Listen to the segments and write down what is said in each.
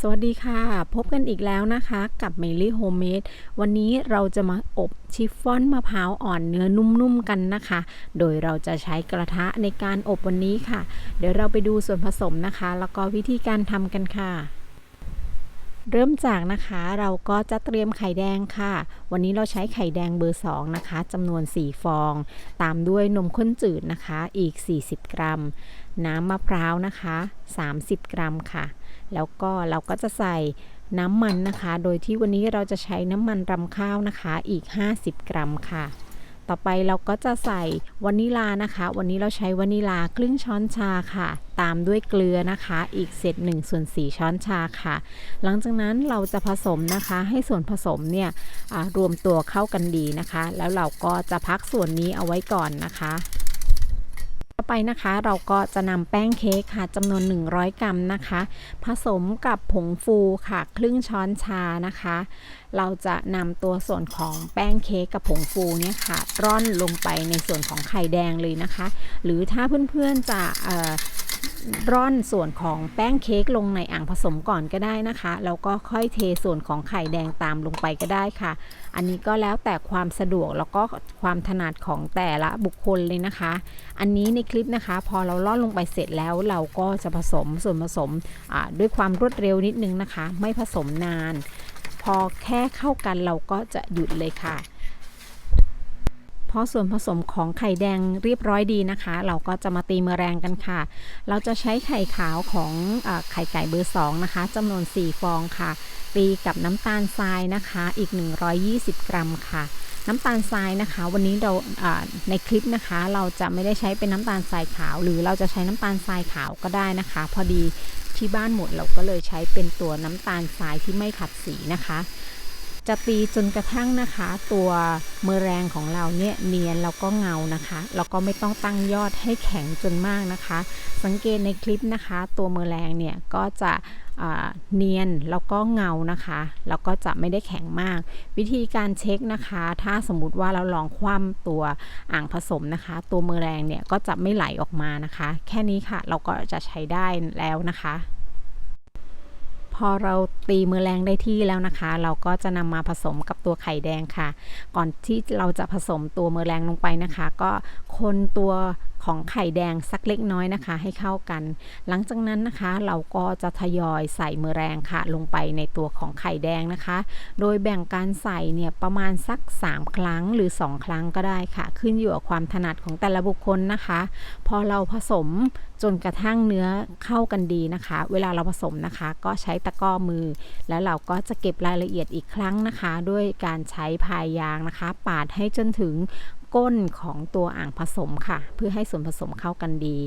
สวัสดีค่ะ พบกันอีกแล้วนะคะกับ m มลี่โฮมเมดวันนี้เราจะมาอบชิฟฟ่อนมะพร้าวอ่อนเนื้อนุ่มๆกันนะคะ โดยเราจะใช้กระทะในการอบวันนี้ค่ะ เดี๋ยวเราไปดูส่วนผสมนะคะ แล้วก็วิธีการทำกันค่ะ เริ่มจากนะคะเราก็จะเตรียมไข่แดงค่ะ วันนี้เราใช้ไข่แดงเบอร์ 2 นะคะจำนวน 4 ฟอง ตามด้วยนมข้นจืดนะคะอีก 40 กรัม น้ำมะพร้าวนะคะ 30 กรัมค่ะ แล้วก็เราก็จะใส่น้ำมันนะคะ โดยที่วันนี้เราจะใช้น้ำมันรำข้าวนะคะอีก 50 กรัมค่ะ ต่อไปเราก็จะใส่วานิลานะคะ วันนี้เราใช้วานิลาครึ่งช้อนชาค่ะ ตามด้วยเกลือนะคะ อีกเศษ1ส่วน4ช้อนชาค่ะ หลังจากนั้นเราจะผสมนะคะ ให้ส่วนผสมเนี่ยรวมตัวเข้ากันดีนะคะ แล้วเราก็จะพักส่วนนี้เอาไว้ก่อนนะคะ ไปนะคะ เราก็จะนำแป้งเค้กค่ะจำนวน 100 กรัมนะคะ ผสมกับผงฟูค่ะ ครึ่งช้อนชานะคะ เราจะนำตัวส่วนของแป้งเค้กกับผงฟูเนี่ยค่ะ ร่อนลงไปในส่วนของไข่แดงเลยนะคะ หรือถ้าเพื่อนๆจะ ร่อนส่วนของแป้งเค้กลงในอ่างผสมก่อนก็ได้นะคะแล้วก็ค่อยเทส่วนของไข่แดงตามลงไปก็ได้ค่ะ อันนี้ก็แล้วแต่ความสะดวกแล้วก็ความถนัดของแต่ละบุคคลเลยนะคะ อันนี้ในคลิปนะคะ พอเราล่อนลงไปเสร็จแล้วเราก็จะผสมส่วนผสมด้วยความรวดเร็วนิดนึงนะคะ ไม่ผสมนาน พอแค่เข้ากันเราก็จะหยุดเลยค่ะ พอส่วนผสมของไข่แดงเรียบร้อยดีนะคะ เราก็จะมาตีเมอแรงกันค่ะ เราจะใช้ไข่ขาวของอไข่ไก่เบอร์2นะคะจำนวน 4 ฟองค่ะ ตีกับน้ำตาลทรายนะคะอีก 120 กรัมค่ะน้ำตาลทรายนะคะ วันนี้เราในคลิปนะคะ เราจะไม่ได้ใช้เป็นน้ำตาลทรายขาว หรือเราจะใช้น้ำตาลทรายขาวก็ได้นะคะ พอดีที่บ้านหมดเราก็เลยใช้เป็นตัวน้ำตาลทรายที่ไม่ขัดสีนะคะ จะตีจนกระทั่งนะคะ ตัวเมอแรงของเราเนี่ยเนียนแล้วก็เงานะคะแล้วก็ไม่ต้องตั้งยอดให้แข็งจนมากนะคะ สังเกตในคลิปนะคะ ตัวเมอแรงเนี่ยก็จะเนียนแล้วก็เงานะคะแล้วก็จะไม่ได้แข็งมาก วิธีการเช็คนะคะ ถ้าสมมติว่าเราลองคว่ำตัวอ่างผสมนะคะ ตัวเมอแรงเนี่ยก็จะไม่ไหลออกมานะคะ แค่นี้ค่ะเราก็จะใช้ได้แล้วนะคะ พอเราตีมือแรงได้ที่แล้วนะคะ เราก็จะนำมาผสมกับตัวไข่แดงค่ะ ก่อนที่เราจะผสมตัวมือแรงลงไปนะคะ ก็คนตัว ของไข่แดงสักเล็กน้อยนะคะ ให้เข้ากัน หลังจากนั้นนะคะ เราก็จะทยอยใส่มือแรงค่ะ ลงไปในตัวของไข่แดงนะคะ โดยแบ่งการใส่เนี่ยประมาณสัก 3 ครั้งหรือ 2 ครั้งก็ได้ค่ะ ขึ้นอยู่กับความถนัดของแต่ละบุคคลนะคะ พอเราผสมจนกระทั่งเนื้อเข้ากันดีนะคะ เวลาเราผสมนะคะ ก็ใช้ตะก้อมือ แล้วเราก็จะเก็บรายละเอียดอีกครั้งนะคะ ด้วยการใช้พายยางนะคะ ปาดให้จนถึง ก้นของตัวอ่างผสมค่ะ เพื่อให้ส่วนผสมเข้ากันดี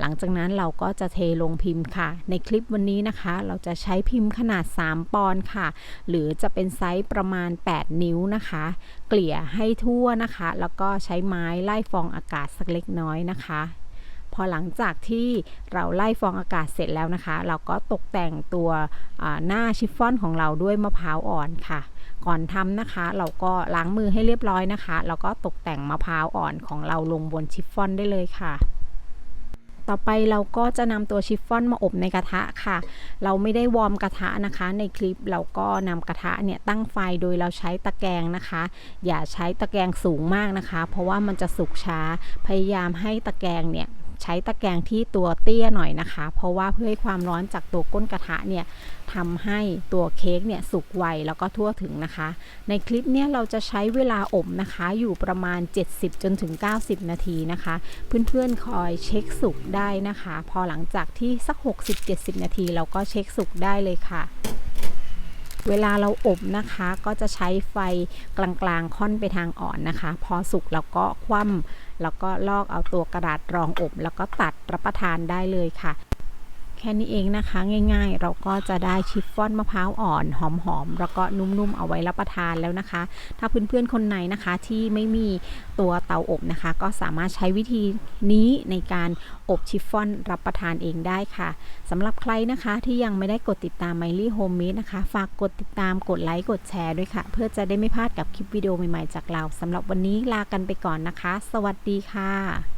หลังจากนั้นเราก็จะเทลงพิมพ์ค่ะ ในคลิปวันนี้นะคะ เราจะใช้พิมพ์ขนาด 3 ปอนด์ค่ะ หรือจะเป็นไซส์ประมาณ 8 นิ้วนะคะ เกลี่ยให้ทั่วนะคะ แล้วก็ใช้ไม้ไล่ฟองอากาศสักเล็กน้อยนะคะ พอหลังจากที่เราไล่ฟองอากาศเสร็จแล้วนะคะ เราก็ตกแต่งตัวหน้าชิฟฟ่อนของเราด้วยมะพร้าวอ่อนค่ะ ก่อนทำนะคะ เราก็ล้างมือให้เรียบร้อยนะคะแล้วก็ตกแต่งมะพร้าวอ่อนของเราลงบนชิฟฟ่อนได้เลยค่ะต่อไปเราก็จะนำตัวชิฟฟ่อนมาอบในกระทะค่ะ เราไม่ได้วอร์มกระทะนะคะ ในคลิปเราก็นำกระทะเนี่ยตั้งไฟโดยเราใช้ตะแกรงนะคะ อย่าใช้ตะแกรงสูงมากนะคะ เพราะว่ามันจะสุกช้า พยายามให้ตะแกรงเนี่ย ใช้ตะแกรงที่ตัวเตี้ยหน่อยนะคะ เพราะว่าเพื่อให้ความร้อนจากตัวก้นกระทะเนี่ยทำให้ตัวเค้กเนี่ยสุกไวแล้วก็ทั่วถึงนะคะ ในคลิปเนี้ยเราจะใช้เวลาอบนะคะ อยู่ประมาณ 70 จนถึง 90 นาทีนะคะ เพื่อนๆคอยเช็คสุกได้นะคะ พอหลังจากที่สัก 60-70 นาที เราก็เช็คสุกได้เลยค่ะ เวลาเราอบนะคะ ก็จะใช้ไฟกลางๆ ค่อนไปทางอ่อนนะคะ พอสุกเราก็คว่ำแล้วก็ลอกเอาตัวกระดาษรองอบ แล้วก็ตัดรับประทานได้เลยค่ะ แค่นี้เองนะคะง่ายๆ เราก็จะได้ชิฟฟ่อนมะพร้าวอ่อนหอมๆแล้วก็นุ่มๆเอาไว้รับประทานแล้วนะคะ ถ้าเพื่อนๆคนไหนนะคะที่ไม่มีตัวเตาอบนะคะ ก็สามารถใช้วิธีนี้ในการอบชิฟฟ่อนรับประทานเองได้ค่ะสำหรับใครนะคะที่ยังไม่ได้กดติดตามไมลี่โฮมเมดนะคะ ฝากกดติดตามกดไลค์กดแชร์ด้วยค่ะ เพื่อจะได้ไม่พลาดกับคลิปวิดีโอใหม่ๆจากเราสำหรับวันนี้ลากันไปก่อนนะคะ สวัสดีค่ะ